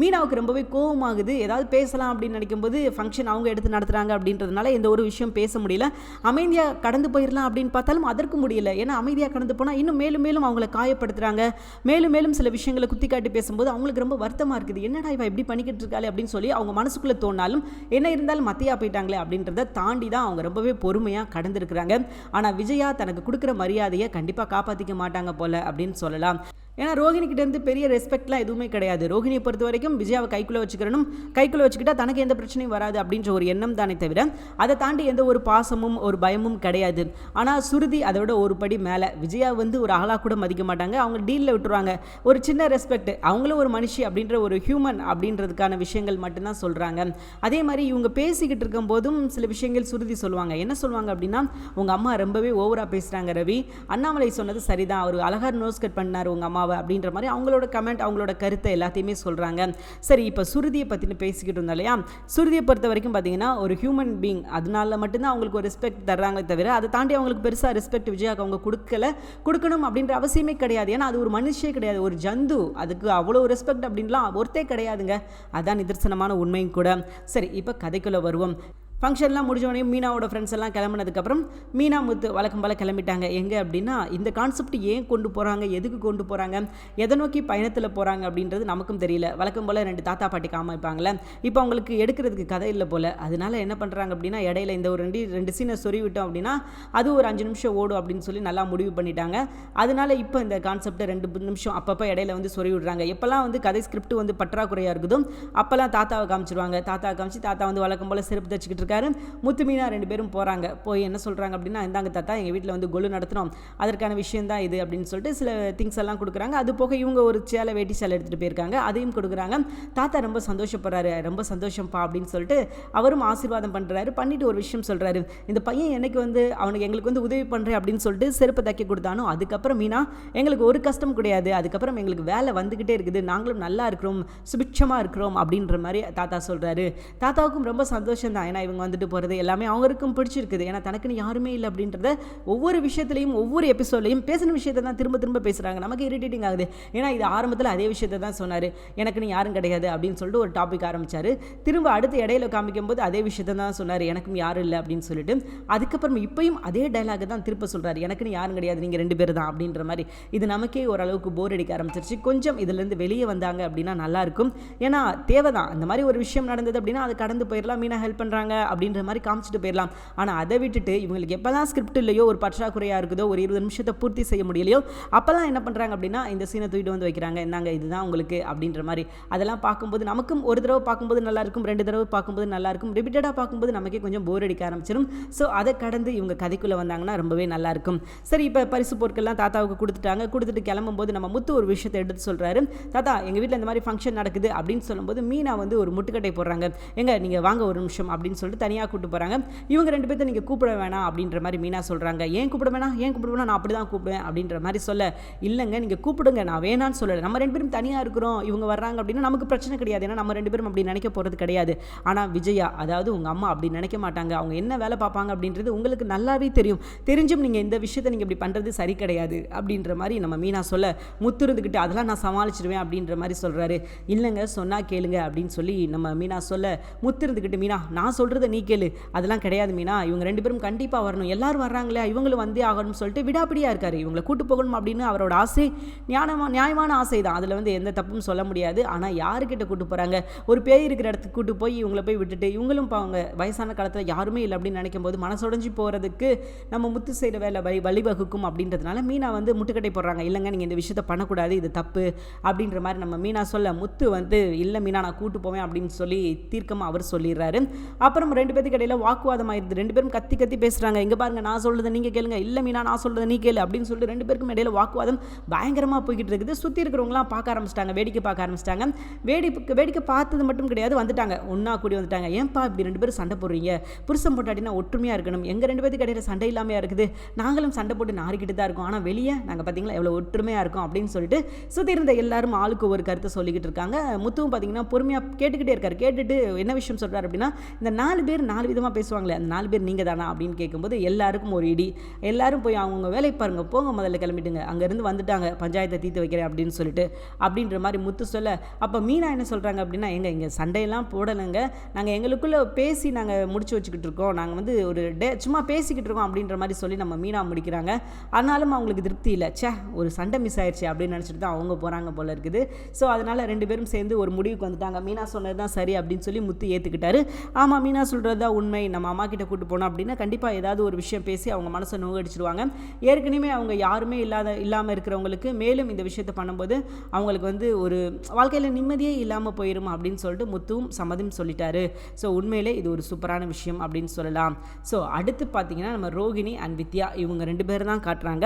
மீனாவுக்கு ரொம்பவே கோவமாகுது. ஏதாவது பேசலாம் அப்படின்னு நினைக்கும்போது ஃபங்க்ஷன் அவங்க எடுத்து நடத்துகிறாங்க அப்படின்றதுனால எந்த ஒரு விஷயம் பேச முடியல. அமைதியாக கடந்து போயிடலாம் அப்படின்னு பார்த்தாலும் அதற்கு முடியல. ஏன்னா அமைதியாக கடந்து போனால் இன்னும் மேலும் மேலும் அவங்கள காயப்படுத்துகிறாங்க மேலும் மேலும் சில விஷயங்களை குத்தி காட்டி பேசும்போது அவங்களுக்கு ரொம்ப வருத்தமாக இருக்குது. என்னடா இவன் இப்படி பண்ணிக்கிட்டு இருக்காளே? அப்படின்னு சொல்லி அவங்க மனசுக்குள்ளே தோணாலும் என்ன இருந்தாலும் மத்தியாக போயிட்டாங்களே? அப்படின்றத தாண்டி தான் அவங்க ரொம்பவே பொறுமையாக கடந்திருக்கிறாங்க. ஆனால் விஜயா தனக்கு கொடுக்குற மரியாதையை கண்டிப்பாக காப்பாற்றிக்க மாட்டாங்க போல அப்படின்னு சொல்லலாம். ஏன்னா ரோஹினிக்கிட்டேருந்து பெரிய ரெஸ்பெக்ட்லாம் எதுவுமே கிடையாது. ரோஹினியை பொறுத்த வரைக்கும் விஜயாவை கைக்குள்ளே வச்சுக்கிறனும் கைக்குள்ளே வச்சுக்கிட்டா தனக்கு எந்த பிரச்சனையும் வராது அப்படின்ற ஒரு எண்ணம் தானே தவிர அதை தாண்டி எந்த ஒரு பாசமும் ஒரு பயமும் கிடையாது. ஆனால் சுருதி அதை விட ஒரு படி மேலே. விஜயா வந்து ஒரு ஆளாக கூட மதிக்க மாட்டாங்க. அவங்க டீலில் விட்டுருவாங்க. ஒரு சின்ன ரெஸ்பெக்ட் அவங்களும் ஒரு மனுஷி அப்படின்ற ஒரு ஹியூமன் அப்படின்றதுக்கான விஷயங்கள் மட்டும்தான் சொல்கிறாங்க அதே மாதிரி இவங்க பேசிக்கிட்டு இருக்கும் போதும் சில விஷயங்கள் சுருதி சொல்லுவாங்க. என்ன சொல்லுவாங்க அப்படின்னா உங்கள் அம்மா ரொம்பவே ஓவராக பேசுகிறாங்க ரவி. அண்ணாமலை சொன்னது சரிதான். அவர் அழகாக நோஸ் கட் பண்ணார் உங்கள் அம்மாவை அப்படின்ற மாதிரி அவங்களோட கமெண்ட் அவங்களோட கருத்தை எல்லாத்தையுமே சொல்கிறாங்க சரி இப்போ சுருதியை பற்றினு பேசிக்கிட்டு இருந்தோம் இல்லையா? சுருதியை பொறுத்த வரைக்கும் பார்த்தீங்கன்னா ஒரு ஹியூமன் பீங் அதனால மட்டும்தான் அவங்களுக்கு ஒரு ரெஸ்பெக்ட் தர்றாங்களே தவிர அதை தாண்டி அவங்களுக்கு பெருசாக ரெஸ்பெக்ட் விஜயாக்கு அவங்க கொடுக்கல கொடுக்கணும் அப்படின்ற அவசியமே கிடையாது. ஏன்னா அது ஒரு மனுஷே கிடையாது ஒரு ஜந்து. அதுக்கு அவ்வளோ ரெஸ்பெக்ட் அப்படின்லாம் ஒருத்தே கிடையாதுங்க. அதான் நிதர்சனமான உண்மையும் கூட. சரி இப்போ கதைக்குள்ளே வருவோம். ஃபங்க்ஷன்லாம் முடிஞ்சோடனே மீனாவோட ஃப்ரெண்ட்ஸ் எல்லாம் கிளம்புனதுக்கப்புறம் மீனா முத்து வழக்கம் போல் கிளம்பிட்டாங்க. எங்கே அப்படின்னா இந்த கான்செப்ட் ஏன் கொண்டு போகிறாங்க எதுக்கு கொண்டு போகிறாங்க எதை நோக்கி பயணத்தில் போகிறாங்க அப்படின்றது நமக்கும் தெரியல. வழக்கம் போல் ரெண்டு தாத்தா பாட்டி காமிப்பாங்களே இப்போ அவங்களுக்கு எடுக்கிறதுக்கு கதை இல்லை போல். அதனால என்ன பண்ணுறாங்க அப்படின்னா இடையில இந்த ஒரு ரெண்டு ரெண்டு சீனை சொறி விட்டோம் அப்படின்னா அது ஒரு அஞ்சு நிமிஷம் ஓடும் அப்படின்னு சொல்லி நல்லா முடிவு பண்ணிட்டாங்க. அதனால இப்போ இந்த கான்செப்டை ரெண்டு நிமிஷம் அப்பப்போ இடையில வந்து சொறி விடுறாங்க எப்போல்லாம் வந்து கதை ஸ்கிரிப்ட் வந்து பற்றாக்குறையாக இருக்குதோ அப்போல்லாம் தாத்தாவை காமிச்சிருவாங்க. தாத்தா காமிச்சு தாத்தா வந்து வழக்கம் போல் செருப்பு தச்சுக்கிட்டு இருக்காரு முத்து மீனா ரெண்டு பேரும் போகிறாங்க போய் என்ன சொல்கிறாங்க அப்படின்னா இந்தாங்க தாத்தா எங்கள் வீட்டில் வந்து கொலு நடத்தினோம். அதற்கான விஷயம் தான் இது அப்படின்னு சொல்லிட்டு சில திங்ஸ் எல்லாம் கொடுக்குறாங்க. அது போக இவங்க ஒரு சேலை வேட்டி சேலை எடுத்துகிட்டு போயிருக்காங்க. அதையும் கொடுக்குறாங்க. தாத்தா ரொம்ப சந்தோஷப்படுறாரு. ரொம்ப சந்தோஷம்ப்பா அப்படின்னு சொல்லிட்டு அவரும் ஆசீர்வாதம் பண்ணுறாரு பண்ணிட்டு ஒரு விஷயம் சொல்கிறாரு இந்த பையன் எனக்கு வந்து அவனுக்கு எங்களுக்கு வந்து உதவி பண்ணுறேன் அப்படின்னு சொல்லிட்டு செருப்பை தைக்க கொடுத்தானோ அதுக்கப்புறம் மீனா எங்களுக்கு ஒரு கஷ்டம் கிடையாது. அதுக்கப்புறம் எங்களுக்கு வேலை வந்துக்கிட்டே இருக்குது. நாங்களும் நல்லா இருக்கிறோம். சுபிட்சமாக இருக்கிறோம் அப்படின்ற மாதிரி தாத்தா சொல்கிறாரு தாத்தாவுக்கும் ரொம்ப சந்தோஷம் தான் ஏன்னா இவங்க வந்துட்டு போகிறது எல்லாமே அவங்களுக்கும் பிடிச்சிருக்குது. ஏன்னா தனக்குன்னு யாருமே இல்லை அப்படின்றத ஒவ்வொரு விஷயத்துலையும் ஒவ்வொரு எபிசோட்லையும் பேசின விஷயத்தை தான் திரும்ப திரும்ப பேசுகிறாங்க நமக்கு இரிட்டேட்டிங் ஆகுது. ஏன்னா இது ஆரம்பத்தில் அதே விஷயத்தை தான் சொன்னார். எனக்குன்னு யாரும் கிடையாது அப்படின்னு சொல்லிட்டு ஒரு டாபிக் ஆரம்பித்தார் திரும்ப அடுத்த இடையில காமிக்கும் போது அதே விஷயத்தை தான் சொன்னார். எனக்கும் யாரும் இல்லை அப்படின்னு சொல்லிட்டு. அதுக்கப்புறம் இப்பயும் அதே டைலாக் தான் திருப்ப சொல்கிறாரு எனக்குன்னு யாரும் கிடையாது. நீங்கள் ரெண்டு பேர் தான் அப்படின்ற மாதிரி. இது நமக்கே ஓரளவுக்கு போர் அடிக்க ஆரம்பிச்சிருச்சு. கொஞ்சம் இதுலேருந்து வெளியே வந்தாங்க அப்படின்னா நல்லாயிருக்கும் ஏன்னா தேவை தான் அந்த மாதிரி ஒரு விஷயம் நடந்தது அப்படின்னா அது கடந்து போயிடலாம். மீனா ஹெல்ப் பண்ணுறாங்க அப்படின்ற மாதிரி காமிச்சிட்டு போயிடலாம். ஆனால் அதை விட்டுட்டு இவங்களுக்கு எப்போல்லாம் ஸ்கிரிப்ட் இல்லையோ ஒரு பற்றாக்குறையாக இருக்குதோ ஒரு இருபது நிமிஷத்தை பூர்த்தி செய்ய முடியலையோ அப்போல்லாம் என்ன பண்ணுறாங்க அப்படின்னா இந்த சீனை தூக்கிட்டு வந்து வைக்கிறாங்க. என்னங்க இதுதான் உங்களுக்கு அப்படின்ற மாதிரி. அதெல்லாம் பார்க்கும்போது நமக்கும் ஒரு தடவை பார்க்கும்போது நல்லா இருக்கும் ரெண்டு தடவை பார்க்கும்போது நல்லா இருக்கும். ரிப்பீட்டடாக பார்க்கும்போது நமக்கே கொஞ்சம் போர் அடிக்க ஆரம்பிச்சிடும் ஸோ அதை கடந்து இவங்க கதைக்குள்ளே வந்தாங்கன்னா ரொம்பவே நல்லா இருக்கும். சரி இப்போ பரிசு பொருட்கள்லாம் தாத்தாவுக்கு கொடுத்துட்டாங்க. கொடுத்துட்டு கிளம்பும்போது நம்ம முத்து ஒரு விஷயத்தை எடுத்து சொல்கிறாரு தாத்தா எங்கள் வீட்டில் இந்த மாதிரி ஃபங்க்ஷன் நடக்குது அப்படின்னு சொல்லும்போது மீனா வந்து ஒரு முட்டுக்கட்டை போடுறாங்க. எங்க நீங்கள் வாங்க ஒரு நிமிஷம் அப்படின்னு சொல்லிட்டு தனியாக கூப்பிட்டு போகிறாங்க இவங்க ரெண்டு பேர்த்த நீங்கள் கூப்பிட வேணாம் அப்படின்ற மாதிரி மீனா சொல்கிறாங்க ஏன் கூப்பிட வேணாம்? ஏன் கூப்பிட வேணாம்? நான் அப்படி தான் கூப்பிடுவேன் அப்படின்ற மாதிரி சொல்ல இல்லைங்க நீங்கள் கூப்பிடுங்க நான் வேணான்னு சொல்லலை. நம்ம ரெண்டு பேரும் தனியாக இருக்கிறோம். இவங்க வர்றாங்க அப்படின்னா நமக்கு பிரச்சனை கிடையாது. ஏன்னா நம்ம ரெண்டு பேரும் அப்படி நினைக்க போகிறது கிடையாது. ஆனால் விஜயா அதாவது உங்கள் அம்மா அப்படி நினைக்க மாட்டாங்க. அவங்க என்ன வேலை பார்ப்பாங்க அப்படின்றது உங்களுக்கு நல்லாவே தெரியும். தெரிஞ்சும் நீங்கள் இந்த விஷயத்தை நீங்கள் இப்படி பண்ணுறது சரி கிடையாது அப்படின்ற மாதிரி நம்ம மீனா சொல்ல முத்து இருந்துக்கிட்டு அதெல்லாம் நான் சமாளிச்சிடுவேன் அப்படின்ற மாதிரி சொல்கிறாரு இல்லைங்க சொன்னால் கேளுங்க அப்படின்னு சொல்லி நம்ம மீனா சொல்ல முத்து இருந்துக்கிட்டு மீனா நான் சொல்கிறத நீ கேளு. அதெல்லாம் கிடையாது மீனா. இவங்க ரெண்டு பேரும் கண்டிப்பாக வரணும். எல்லாரும் வர்றாங்களே இவங்களும் வந்தே ஆகணும்னு சொல்லிட்டு விடாப்பிடியாக இருக்காரு. இவங்களை கூட்டு போகணும் அப்படின்னு அவரோட ஆசை நியாயமான நியாயமான ஆசை தான். அதில் வந்து எந்த தப்பும் சொல்ல முடியாது. ஆனால் யாருக்கிட்ட கூட்டு போகிறாங்க ஒரு பேய் இருக்கிற இடத்துக்கு கூட்டு போய் இவங்கள போய் விட்டுட்டு இவங்களும் அவங்க வயசான காலத்தில் யாருமே இல்லை அப்படின்னு நினைக்கும் போது மனசுடைஞ்சு போகிறதுக்கு நம்ம முத்து செய்கிற வேலை வழி வழிவகுக்கும் அப்படின்றதுனால மீனா வந்து முட்டுக்கட்டை போடுறாங்க. இல்லைங்க நீங்கள் இந்த விஷயத்த பண்ணக்கூடாது இது தப்பு அப்படின்ற மாதிரி நம்ம மீனா சொல்ல முத்து வந்து இல்லை மீனா நான் கூட்டு போவேன் அப்படின்னு சொல்லி தீர்க்கமாக அவர் சொல்லிடுறாரு. அப்புறம் ரெண்டு பேத்துக்கு இடையில வாக்குவாதம் ஆயிடுது ரெண்டு பேரும் கத்தி கத்தி பேசுகிறாங்க இங்கே பாருங்க நான் சொல்கிறத நீங்கள் கேளுங்க. இல்லை மீனா நான் சொல்கிறத நீ கேளு அப்படின்னு சொல்லிட்டு ரெண்டு பேருக்கும் இடையில வாக்குவாதம் பயங்கரமாக போய்கிட்டு இருக்குது. சுற்றி இருக்கிறவங்களாம் பார்க்க ஆரம்பிச்சிட்டாங்க. வேடிக்கை பார்க்க ஆரம்பிச்சிட்டாங்க. வேடிக்கை வேடிக்கை பார்த்தது மட்டும் கிடையாது வந்துட்டாங்க. ஒன்றா கூடி வந்துட்டாங்க. ஏன்பா இப்படி ரெண்டு பேரும் சண்டை போடுறீங்க? புருஷன் போட்டாட்டினா ஒற்றுமையாக இருக்கணும். எங்கள் ரெண்டு பேத்துக்கு இடையில சண்டை இல்லாமையாக இருக்குது? நாங்களும் சண்டை போட்டு நாரிக்கிட்டு தான் இருக்கோம். ஆனால் வெளியே நாங்கள் பார்த்தீங்களா எவ்வளோ ஒற்றுமையாக இருக்கும் அப்படின்னு சொல்லிட்டு சுற்றி இருந்த எல்லாரும் ஆளுக்கு ஒரு கருத்தை சொல்லிக்கிட்டு இருக்காங்க. முத்துவும் பார்த்தீங்கன்னா பொறுமையாக கேட்டுக்கிட்டே இருக்காரு. கேட்டுட்டு என்ன விஷயம் சொல்கிறார் அப்படின்னா இந்த நாலு நாலு பேர் நாலு விதமாக பேசுவாங்களே அந்த நாலு பேர் நீங்கள் தானா அப்படின்னு கேட்கும்போது எல்லாருக்கும் ஒரு இடி. எல்லாரும் போய் அவங்கவுங்க வேலை பாருங்க போங்க முதல்ல கிளம்பிட்டுங்க. அங்கேருந்து வந்துட்டாங்க பஞ்சாயத்தை தீர்த்து வைக்கிறேன் அப்படின்னு சொல்லிட்டு. அப்படின்ற மாதிரி முத்து சொல்ல அப்போ மீனா என்ன சொல்கிறாங்க அப்படின்னா எங்கள் இங்கே சண்டையெல்லாம் போடலைங்க. நாங்கள் எங்களுக்குள்ளே பேசி நாங்கள் முடிச்சு வச்சுக்கிட்டு இருக்கோம். நாங்கள் வந்து ஒரு டே சும்மா பேசிக்கிட்டு இருக்கோம் அப்படின்ற மாதிரி சொல்லி நம்ம மீனா முடிக்கிறாங்க. ஆனாலும் அவங்களுக்கு திருப்தி இல்லை. ச்சே ஒரு சண்டை மிஸ் ஆயிடுச்சு அப்படின்னு நினச்சிட்டு தான் அவங்க போகிறாங்க போல இருக்குது. ஸோ அதனால் ரெண்டு பேரும் சேர்ந்து ஒரு முடிவுக்கு வந்துட்டாங்க. மீனா சொன்னது தான் சரி அப்படின்னு சொல்லி முத்து ஏற்றுக்கிட்டாரு ஆமாம் மீனா சொல்கிறது தான் உண்மை நம்ம அம்மா கிட்ட கூட்டு போனோம் அப்படின்னா கண்டிப்பாக ஏதாவது ஒரு விஷயம் பேசி அவங்க மனசை நோகடிச்சிருவாங்க. ஏற்கனவே அவங்க யாருமே இல்லாத இல்லாமல் இருக்கிறவங்களுக்கு மேலும் இந்த விஷயத்தை பண்ணும்போது அவங்களுக்கு வந்து ஒரு வாழ்க்கையில் நிம்மதியே இல்லாமல் போயிடும் அப்படின்னு சொல்லிட்டு முத்துவும் சம்மதியும் சொல்லிட்டாரு. ஸோ உண்மையிலே இது ஒரு சூப்பரான விஷயம் அப்படின்னு சொல்லலாம். ஸோ அடுத்து பார்த்தீங்கன்னா நம்ம ரோகிணி அண்ட் வித்யா இவங்க ரெண்டு பேர் தான் காட்டுறாங்க.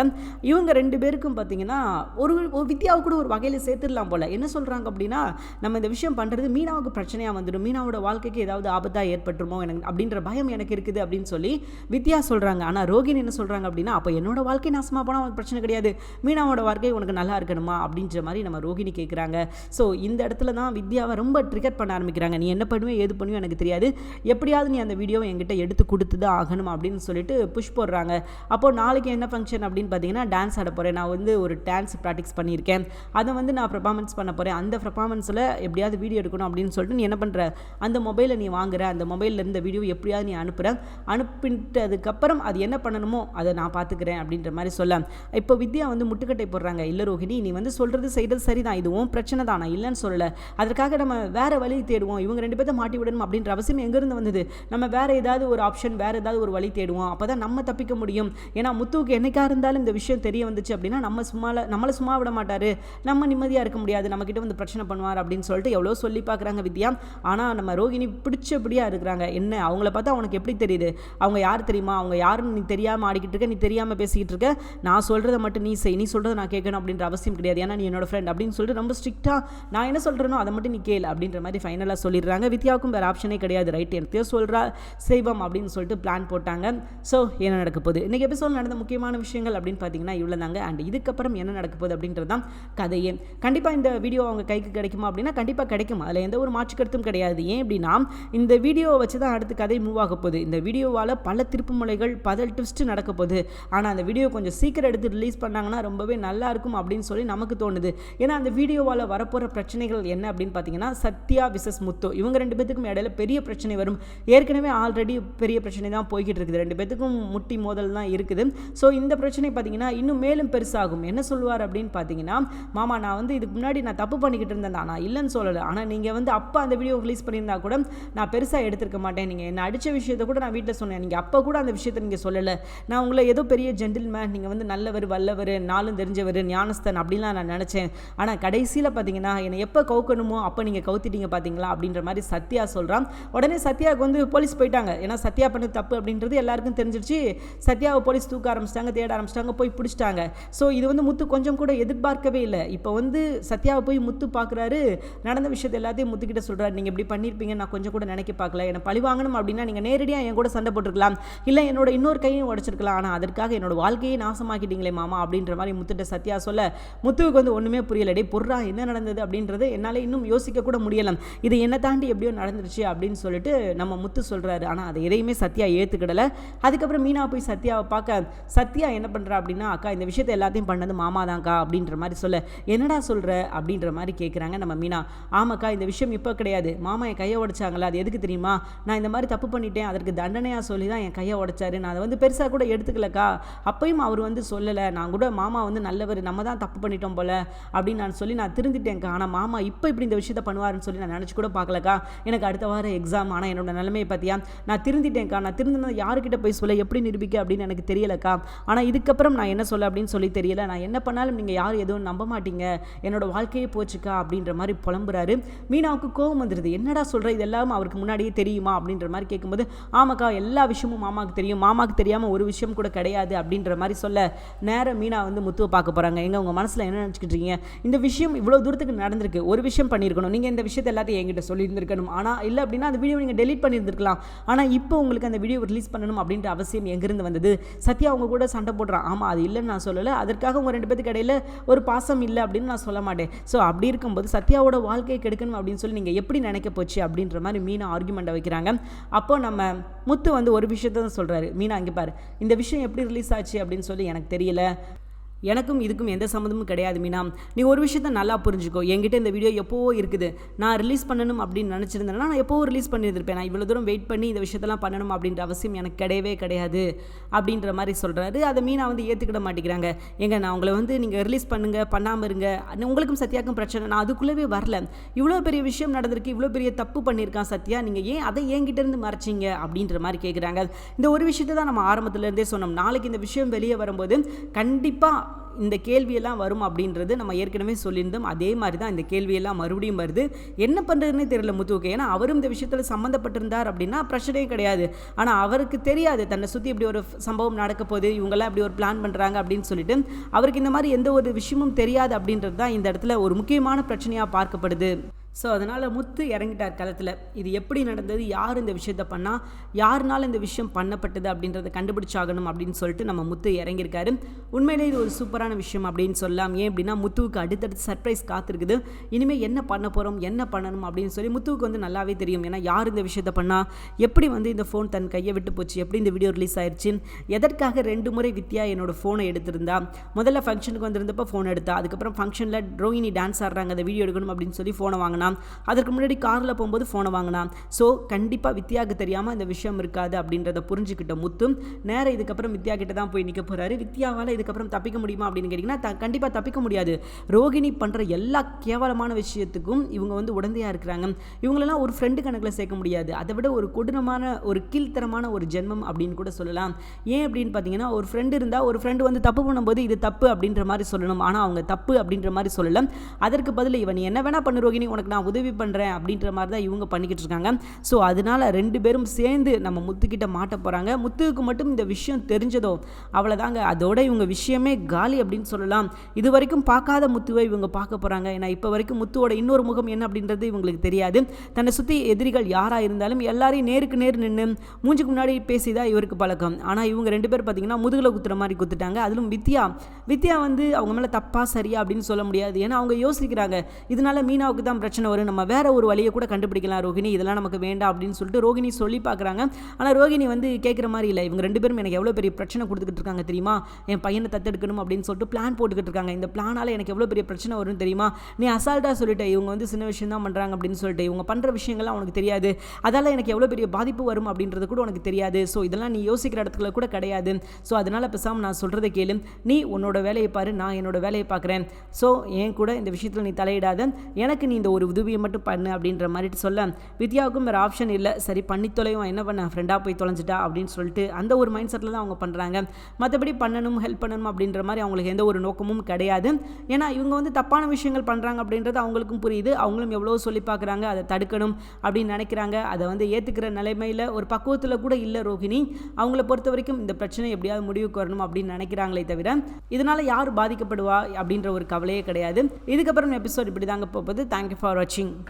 இவங்க ரெண்டு பேருக்கும் பார்த்தீங்கன்னா ஒரு ஒரு வித்யாவை கூட ஒரு வகையில் சேர்த்துடலாம் போல். என்ன சொல்கிறாங்க அப்படின்னா நம்ம இந்த விஷயம் பண்ணுறது மீனாவுக்கு பிரச்சனையாக வந்துடும். மீனாவோட வாழ்க்கைக்கு ஏதாவது ஆபத்தாக ஏற்பட்டுரும்? எனக்கு அப்படின்ற பயம் எனக்கு இருக்குது அப்படின்னு சொல்லி வித்யா சொல்கிறாங்க ஆனால் ரோகிணி என்ன சொல்கிறாங்க அப்படின்னா அப்போ என்னோட வாழ்க்கை நாசமாக போனால் உனக்கு பிரச்சனை கிடையாது. மீனாவோட வாழ்க்கை உனக்கு நல்லா இருக்கணுமா? அப்படின்ற மாதிரி நம்ம ரோகிணி கேட்குறாங்க ஸோ இந்த இடத்துல தான் வித்யாவை ரொம்ப ட்ரிகர் பண்ண ஆரம்பிக்கிறாங்க. நீ என்ன பண்ணுவே ஏது பண்ணுவே எனக்கு தெரியாது. எப்படியாவது நீ அந்த வீடியோவை என்கிட்ட எடுத்து கொடுத்து தான் ஆகணும் அப்படின்னு சொல்லிட்டு புஷ் போடுறாங்க. அப்போது நாளைக்கு என்ன ஃபங்க்ஷன் அப்படின்னு பார்த்தீங்கன்னா டான்ஸ் ஆட போகிறேன் நான் வந்து ஒரு டான்ஸ் ப்ராக்டிஸ் பண்ணியிருக்கேன். அதை வந்து நான் பெர்ஃபார்மன்ஸ் பண்ண போகிறேன் அந்த பெர்ஃபார்மன்ஸில் எப்படியாவது வீடியோ எடுக்கணும் அப்படின்னு சொல்லிட்டு நீ என்ன பண்ணுற அந்த மொபைலை நீ வாங்குற. அந்த மொபைலில் இந்த வீடியோ எப்படியாவது நீ அனுப்புகிறேன் அனுப்பிட்டதுக்கப்புறம் அது என்ன பண்ணணுமோ அதை நான் பார்த்துக்கிறேன் அப்படின்ற மாதிரி சொல்ல. இப்போ வித்யா வந்து முட்டுக்கட்டை போடுறாங்க. இல்லை ரோஹிணி நீ வந்து சொல்கிறது செய்கிறது சரிதான். இதுவும் பிரச்சனை தான். நான் இல்லைன்னு சொல்லலை. அதற்காக நம்ம வேறு வழி தேடுவோம். இவங்க ரெண்டு பேர்த்த மாட்டி விடணும் அப்படின்ற அவசியம் எங்கேருந்து வந்தது? நம்ம வேறு ஏதாவது ஒரு ஆப்ஷன் வேறு ஏதாவது ஒரு வழி தேடுவோம். அப்போ தான் நம்ம தப்பிக்க முடியும். ஏன்னா முத்துவுக்கு என்னைக்கா இருந்தாலும் இந்த விஷயம் தெரிய வந்துச்சு அப்படின்னா நம்ம சும்மால நம்மளை சும்மா விட மாட்டார். நம்ம நிம்மதியாக இருக்க முடியாது. நம்ம வந்து பிரச்சனை பண்ணுவார் அப்படின்னு சொல்லிட்டு எவ்வளோ சொல்லி பார்க்குறாங்க வித்யா. ஆனால் நம்ம ரோகிணி பிடிச்சபடியாக இருக்கிறாங்க. என்ன? அவங்கள பார்த்தா அவனுக்கு எப்படி தெரியுது? அவங்க யார் தெரியுமா? அவங்க யாருன்னு நீ தெரியாமல் ஆடிக்கிட்டு இருக்க நீ தெரியாமல் பேசிக்கிட்டு இருக்க? நான் சொல்கிறத மட்டும் நீ செய். நீ சொல்கிறத நான் கேட்கணும் அப்படின்ற அவசியம் கிடையாது. ஏன்னா நீ என்னோட ஃப்ரெண்ட் அப்படின்னு சொல்லிட்டு ரொம்ப ஸ்ட்ரிக்டாக நான் என்ன சொல்கிறேனோ அதை மட்டும் நீ கேள் அப்படின்ற மாதிரி ஃபைனலாக சொல்லிடுறாங்க. வித்யாவுக்கும் வேறு ஆப்ஷனே கிடையாது. ரைட் எனத்தையோ சொல்கிறா செய்வோம் அப்படின்னு சொல்லிட்டு பிளான் போட்டாங்க. ஸோ என்ன நடக்க போகுது? இன்றைக்கி எபிசோட் நடந்த முக்கியமான விஷயங்கள் அப்படின்னு பார்த்தீங்கன்னா இவ்வளோ தாங்க அண்ட் இதுக்கப்புறம் என்ன நடக்க போகுது அப்படின்றது தான் கதையே. கண்டிப்பாக இந்த வீடியோ அவங்க கைக்கு கிடைக்குமா அப்படின்னா கண்டிப்பாக கிடைக்கும். அதில் எந்த ஒரு மாற்று கருத்தும் கிடையாது. ஏன் அப்படின்னா இந்த வீடியோ வச்சு தான் அடுத்து கதை மூவ் ஆக போகுது. இந்த வீடியோவால் பல திருப்புமுலைகள் பதல் ட்விஸ்ட்டு நடக்க போகுது. ஆனால் அந்த வீடியோ கொஞ்சம் சீக்கிரம் எடுத்து ரிலீஸ் பண்ணாங்கன்னா ரொம்பவே நல்லா இருக்கும் அப்படின்னு சொல்லி நமக்கு தோணுது. ஏன்னா அந்த வீடியோவால் வரப்போகிற பிரச்சனைகள் என்ன அப்படின்னு பார்த்தீங்கன்னா சத்யா விசஸ் முத்து. இவங்க ரெண்டு பேத்துக்கும் இடையில பெரிய பிரச்சனை வரும். ஏற்கனவே ஆல்ரெடி பெரிய பிரச்சனை தான் போய்கிட்டு இருக்குது. ரெண்டு பேத்துக்கும் முட்டி மோதல் தான் இருக்குது. ஸோ இந்த பிரச்சனை பார்த்தீங்கன்னா இன்னும் மேலும் பெருசாகும். என்ன சொல்லுவார் அப்படின்னு பார்த்தீங்கன்னா மாமா நான் வந்து இதுக்கு முன்னாடி நான் தப்பு பண்ணிக்கிட்டு இருந்தேன் நான் இல்லைன்னு சொல்லலை. ஆனால் நீங்கள் வந்து அப்போ அந்த வீடியோ ரிலீஸ் பண்ணியிருந்தா கூட நான் பெருசாக எடுத்திருக்க மாட்டேன். நீங்கள் என்னை அடித்த விஷயத்தை கூட நான் வீட்டில் சொன்னேன். நீங்கள் அப்போ கூட அந்த விஷயத்தை நீங்கள் சொல்லலை. நான் உங்களை ஏதோ பெரிய ஜென்டில்மேன் நீங்கள் வந்து நல்லவர் வல்லவர் நாளும் தெரிஞ்சவர் ஞானஸ்தன் அப்படின்லாம் நான் நினச்சேன். ஆனால் கடைசியில் பார்த்தீங்கன்னா என்னை எப்போ கவுக்கணுமோ அப்போ நீங்கள் கவுத்திட்டீங்க பார்த்தீங்களா அப்படின்ற மாதிரி சத்யா சொல்கிறான் உடனே சத்யாவுக்கு வந்து போலீஸ் போயிட்டாங்க. ஏன்னா சத்யா பண்ண தப்பு அப்படின்றது எல்லாருக்கும் தெரிஞ்சிருச்சு. சத்யாவை போலீஸ் தூக்க ஆரம்பிச்சிட்டாங்க தேட ஆரம்பிச்சிட்டாங்க போய் பிடிச்சிட்டாங்க. ஸோ இது வந்து முத்து கொஞ்சம் கூட எதிர்பார்க்கவே இல்லை. இப்போ வந்து சத்யாவை போய் முத்து பார்க்குறாரு நடந்த விஷயத்தை எல்லாத்தையும் முத்துக்கிட்ட சொல்கிறாரு நீங்கள் இப்படி பண்ணியிருப்பீங்க நான் கொஞ்சம் கூட நினைக்க பார்க்கல என்னை பழி வாங்கணும் அப்படின்னா நீங்கள் நேரடியாக என் கூட சண்டை போட்டிருக்கலாம். இல்லை என்னோட இன்னொரு கையும் உடச்சிருக்கலாம். ஆனால் அதற்காக என்னோட வாழ்க்கையை நாசமாக்கிட்டீங்களே மாமா அப்படின்ற மாதிரி முத்துட்ட சத்யா சொல்ல முத்துவுக்கு வந்து ஒன்றுமே புரியலடே பொருளா என்ன நடந்தது? அப்படின்றது என்னால் இன்னும் யோசிக்க கூட முடியலாம் இது என்ன தாண்டி எப்படியோ நடந்துருச்சு அப்படின்னு சொல்லிட்டு நம்ம முத்து சொல்கிறாரு ஆனால் அதை எதையுமே சத்யா ஏற்றுக்கிடலை அதுக்கப்புறம் மீனா போய் சத்யாவை பார்க்க சத்யா என்ன பண்ணுறா அப்படின்னா அக்கா இந்த விஷயத்தை எல்லாத்தையும் பண்ணது மாமா தான்க்கா அப்படின்ற மாதிரி சொல்ல என்னடா சொல்கிற அப்படின்ற மாதிரி கேட்குறாங்க நம்ம மீனா. ஆமாக்கா இந்த விஷயம் இப்போ கிடையாது. மாமா என் கையை உடைச்சாங்களா? அது எதுக்கு தெரியுமா? நான் இந்த மாதிரி தப்பு பண்ணிட்டேன் அதற்கு தண்டனையாக சொல்லி தான் என் கையை உடைச்சாரு. நான் அதை வந்து பெருசாக கூட எடுத்துக்கலக்கா. அப்பையும் அவர் வந்து சொல்லலை நான் கூட மாமா வந்து நல்லவர் நம்ம தான் தப்பு பண்ணிட்டோம் போல அப்படின்னு நான் சொல்லி நான் திருந்திட்டேன்க்கா. ஆனால் மாமா இப்போ இப்படி இந்த விஷயத்த பண்ணுவாருன்னு சொல்லி நான் நினச்சி கூட பார்க்கலக்கா. எனக்கு அடுத்த வாரம் எக்ஸாம் ஆனால் என்னோட நிலைமையை பார்த்தியா? நான் திருந்திட்டேன்க்கா. நான் திருந்தினது யாருக்கிட்ட போய் சொல்ல எப்படி நிரூபிக்க அப்படின்னு எனக்கு தெரியலக்கா. ஆனால் இதுக்கப்புறம் நான் என்ன சொல்ல அப்படின்னு சொல்லி தெரியல. நான் என்ன பண்ணாலும் நீங்கள் யாரும் எதுவும் நம்ப மாட்டீங்க. என்னோட வாழ்க்கையே போச்சுக்கா அப்படின்ற மாதிரி புலம்புறாரு. மீனாவுக்கு கோவம் வந்துடுது என்னடா சொல்கிற இதெல்லாம் அவருக்கு முன்னாடியே தெரியுமா? அப்படின்ற மாதிரி கேட்கும்போது ஆமாக்கா எல்லா விஷயமும் மாமாவுக்கு தெரியும். மாமாவுக்கு தெரியாமல் ஒரு விஷயம் கூட கிடையாது அப்படின்ற மாதிரி சொல்ல நேரம் மீனா வந்து முத்துவை பார்க்க போகிறாங்க எங்க உங்கள் மனசில் என்ன நினச்சிக்கிட்டு இருக்கீங்க? இந்த விஷயம் இவ்வளோ தூரத்துக்கு நடந்திருக்கு. ஒரு விஷயம் பண்ணியிருக்கணும். நீங்கள் இந்த விஷயத்தை எல்லாத்தையும் என்கிட்ட சொல்லியிருந்திருக்கணும். ஆனால் இல்லை அப்படின்னா அந்த வீடியோ நீங்கள் டெலிட் பண்ணியிருந்திருக்கலாம். ஆனால் இப்போ உங்களுக்கு அந்த வீடியோ ரிலீஸ் பண்ணணும் அப்படின்ற அவசியம் எங்கேருந்து வந்தது? சத்யா அவங்க கூட சண்டை போடுறான். ஆமாம் அது இல்லைன்னு நான் சொல்லலை. அதற்காக உங்கள் ரெண்டு பேத்துக்கு இடையில ஒரு பாசம் இல்லை அப்படின்னு நான் சொல்ல மாட்டேன். ஸோ அப்படி இருக்கும்போது சத்யாவோட வாழ்க்கையை கெடுக்கணும் அப்படின்னு சொல்லி நீங்கள் எப்படி நினைக்க போச்சு? அப்படின்ற மாதிரி மீனா ஆர்குமெண்ட்டை வைக்கிறாங்க. அப்போ நம்ம முத்து வந்து ஒரு விஷயத்த தான் சொல்கிறாரு மீனா அங்கே பாரு. இந்த விஷயம் எப்படி ரிலீஸ் ஆச்சு அப்படின்னு சொல்லி எனக்கு தெரியல. எனக்கும் இதுக்கும் எந்த சம்மந்தமும் கிடையாது மீனா. நீ ஒரு விஷயத்த நல்லா புரிஞ்சுக்கோ. என்கிட்ட இந்த வீடியோ எப்போவோ இருக்குது. நான் ரிலீஸ் பண்ணணும் அப்படின்னு நினச்சிருந்தேன்னா நான் எப்போவோ ரிலீஸ் பண்ணியிருந்திருப்பேன். நான் இவ்வளோ தூரம் வெயிட் பண்ணி இந்த விஷயத்தெல்லாம் பண்ணணும் அப்படின்ற அவசியம் எனக்கு கிடையவே கிடையாது அப்படின்ற மாதிரி சொல்கிறாரு அதை மீனா வந்து ஏற்றுக்கிட மாட்டேங்கிறாங்க. எங்க நான் உங்களை வந்து நீங்கள் ரிலீஸ் பண்ணுங்கள் பண்ணாமல் இருங்க. உங்களுக்கும் சத்யாக்கும் பிரச்சனை. நான் அதுக்குள்ளவே வரல. இவ்வளோ பெரிய விஷயம் நடந்திருக்கு இவ்வளோ பெரிய தப்பு பண்ணியிருக்கான் சத்யா. நீங்கள் ஏன் அதை என்கிட்ட இருந்து மறைச்சிங்க அப்படின்ற மாதிரி கேட்குறாங்க இந்த ஒரு விஷயத்தை தான் நம்ம ஆரம்பத்துலேருந்தே சொன்னோம். நாளைக்கு இந்த விஷயம் வெளியே வரும்போது கண்டிப்பாக இந்த கேள்வியெல்லாம் வரும் அப்படின்றது நம்ம ஏற்கனவே சொல்லியிருந்தோம். அதே மாதிரி தான் இந்த கேள்வியெல்லாம் மறுபடியும் வருது. என்ன பண்ணுறதுன்னே தெரியல முத்துவுக்கு. ஏன்னா அவரும் இந்த விஷயத்தில் சம்மந்தப்பட்டிருந்தார் அப்படின்னா பிரச்சனையே கிடையாது. ஆனால் அவருக்கு தெரியாது தன்னை சுற்றி இப்படி ஒரு சம்பவம் நடக்க போகுது. இவங்கெல்லாம் இப்படி ஒரு பிளான் பண்ணுறாங்க அப்படின்னு சொல்லிட்டு அவருக்கு இந்த மாதிரி எந்த ஒரு விஷயமும் தெரியாது அப்படின்றது தான் இந்த இடத்துல ஒரு முக்கியமான பிரச்சனையாக பார்க்கப்படுது. ஸோ அதனால் முத்து இறங்கிட்டார் களத்தில். இது எப்படி நடந்தது? யார் இந்த விஷயத்த பண்ணால் யாருனால இந்த விஷயம் பண்ணப்பட்டது அப்படின்றத கண்டுபிடிச்சாகணும் அப்படின்னு சொல்லிட்டு நம்ம முத்து இறங்கியிருக்காரு. உண்மையிலே இது ஒரு சூப்பரான விஷயம் அப்படின்னு சொல்லலாம். ஏன் அப்படின்னா முத்துவுக்கு அடுத்தடுத்து சர்ப்ரைஸ் காத்திருக்குது. இனிமேல் என்ன பண்ண போகிறோம் என்ன பண்ணணும்? அப்படின்னு சொல்லி முத்துவுக்கு வந்து நல்லாவே தெரியும். ஏன்னா யார் இந்த விஷயத்த பண்ணால் எப்படி வந்து இந்த ஃபோன் தன் கையை விட்டு போச்சு? எப்படி இந்த வீடியோ ரிலீஸ் ஆயிடுச்சு எதற்காக ரெண்டு முறை வித்யா என்னோட ஃபோனை எடுத்திருந்தா? முதல்ல ஃபங்க்ஷனுக்கு வந்திருந்தப்போ ஃபோன் எடுத்தா. அதுக்கப்புறம் ஃபங்க்ஷனில் ரோஹினி டான்ஸ் ஆடுறாங்க. அந்த வீடியோ எடுக்கணும் அப்படின்னு சொல்லி ஃபோனை வாங்கினா. வாங்கினான். அதற்கு முன்னாடி காரில் போகும்போது ஃபோனை வாங்கினான். ஸோ கண்டிப்பாக வித்யாவுக்கு தெரியாமல் இந்த விஷயம் இருக்காது அப்படின்றத புரிஞ்சுக்கிட்ட முத்து நேரம் இதுக்கப்புறம் வித்யா கிட்ட தான் போய் நிற்க போகிறாரு வித்யாவால் இதுக்கப்புறம் தப்பிக்க முடியுமா அப்படின்னு கேட்டிங்கன்னா கண்டிப்பாக தப்பிக்க முடியாது. ரோகிணி பண்ணுற எல்லா கேவலமான விஷயத்துக்கும் இவங்க வந்து உடந்தையாக இருக்கிறாங்க. இவங்களெல்லாம் ஒரு ஃப்ரெண்டு கணக்கில் சேர்க்க முடியாது. அதை விட ஒரு கொடூரமான ஒரு கீழ்த்தரமான ஒரு ஜென்மம் அப்படின்னு கூட சொல்லலாம். ஏன் அப்படின்னு பார்த்தீங்கன்னா ஒரு ஃப்ரெண்டு இருந்தால் ஒரு ஃப்ரெண்டு வந்து தப்பு பண்ணும்போது இது தப்பு அப்படின்ற மாதிரி சொல்லணும். ஆனால் அவங்க தப்பு அப்படின்ற மாதிரி சொல்லலாம் அதற்கு பதில் இவன் என்ன வேணால் பண்ணு ரோகிணி உனக்கு நான் உதவி பண்ணுறேன் அப்படின்ற மாதிரி தான் இவங்க பண்ணிக்கிட்டு இருக்காங்க. ஸோ அதனால் ரெண்டு பேரும் சேர்ந்து நம்ம முத்துக்கிட்ட மாட்ட போகிறாங்க முத்துவுக்கு மட்டும் இந்த விஷயம் தெரிஞ்சதோ அவ்வளோதாங்க அதோட இவங்க விஷயமே காலி அப்படின்னு சொல்லலாம். இது வரைக்கும் பார்க்காத முத்துவை இவங்க பார்க்க போகிறாங்க ஏன்னா இப்போ வரைக்கும் முத்துவோட இன்னொரு முகம் என்ன அப்படின்றது இவங்களுக்கு தெரியாது. தன்னை சுற்றி எதிரிகள் யாராக இருந்தாலும் எல்லாரையும் நேருக்கு நேர் நின்று மூஞ்சுக்கு முன்னாடி பேசி தான் இவருக்கு பழக்கம். ஆனால் இவங்க ரெண்டு பேர் பார்த்தீங்கன்னா முதுகில் குத்துற மாதிரி குத்துட்டாங்க. அதிலும் வித்யா வித்யா வந்து அவங்க மேலே தப்பா சரியா அப்படின்னு சொல்ல முடியாது. ஏன்னா அவங்க யோசிக்கிறாங்க. இதனால மீனாவுக்கு தான் பிரச்சனை வரும். நம்ம வேற ஒரு வழியை கூட கண்டுபிடிக்கலாம் ரோகிணி. இதெல்லாம் நமக்கு வேண்டாம் அப்படின்னு சொல்லிட்டு ரோகிணி சொல்லி பார்க்குறாங்க. ஆனால் ரோஹிணி வந்து கேட்குற மாதிரி இல்லை. இவங்க ரெண்டு பேரும் எனக்கு எவ்வளோ பெரிய பிரச்சனை கொடுத்துக்கிட்டு இருக்காங்க தெரியுமா? என் பையனை தத்தெடுக்கணும் அப்படின்னு சொல்லிட்டு பிளான் போட்டுக்கிட்டு இருக்காங்க. இந்த பிளானால் எனக்கு எவ்வளோ பெரிய பிரச்சனை வரும்னு தெரியுமா? நீ அசால்ட்டாக சொல்லிட்ட. இவங்க வந்து சின்ன விஷயம் தான் பண்ணுறாங்க அப்படின்னு சொல்லிட்டு. இவங்க பண்ணுற விஷயங்கள்லாம் உனக்கு தெரியாது. அதால் எனக்கு எவ்வளோ பெரிய பாதிப்பு வரும் அப்படின்றது கூட உனக்கு தெரியாது. ஸோ இதெல்லாம் நீ யோசிக்கிற இடத்துல கூட கிடையாது. ஸோ அதனால் பேசாமல் நான் சொல்கிறத கேளு. நீ உன்னோட வேலையை பாரு. நான் என்னோட வேலையை பார்க்குறேன். ஸோ என் கூட இந்த விஷயத்தில் நீ தலையிடாத. எனக்கு நீ இந்த ஒரு உதவியை மட்டும் பண்ணு அப்படின்ற மாதிரி சொல்ல வித்யாவுக்கும் வேறு ஆப்ஷன் இல்லை. சரி பண்ணி தொலைவும் என்ன பண்ண? ஃப்ரெண்டாக போய் தொலைஞ்சிட்டா அப்படின்னு சொல்லிட்டு அந்த ஒரு மைண்ட் செட்டில் தான் அவங்க பண்ணுறாங்க மற்றபடி பண்ணணும் ஹெல்ப் பண்ணணும் அப்படின்ற மாதிரி அவங்களுக்கு எந்த ஒரு நோக்கமும் கிடையாது. ஏன்னா இவங்க வந்து தப்பான விஷயங்கள் பண்ணுறாங்க அப்படின்றது அவங்களுக்கும் புரியுது. அவங்களும் எவ்வளோ சொல்லி பார்க்குறாங்க. அதை தடுக்கணும் அப்படின்னு நினைக்கிறாங்க. அதை வந்து ஏற்றுக்கிற நிலைமையில் ஒரு பக்குவத்தில் கூட இல்லை ரோஹிணி. அவங்கள பொறுத்த வரைக்கும் இந்த பிரச்சனை எப்படியாவது முடிவுக்கு வரணும் அப்படின்னு நினைக்கிறாங்களே தவிர இதனால் யார் பாதிக்கப்படுவா அப்படின்ற ஒரு கவலையே கிடையாது. இதுக்கப்புறம் எபிசோட் இப்படி தாங்க போகுது தேங்க்யூ ஃபார் watching.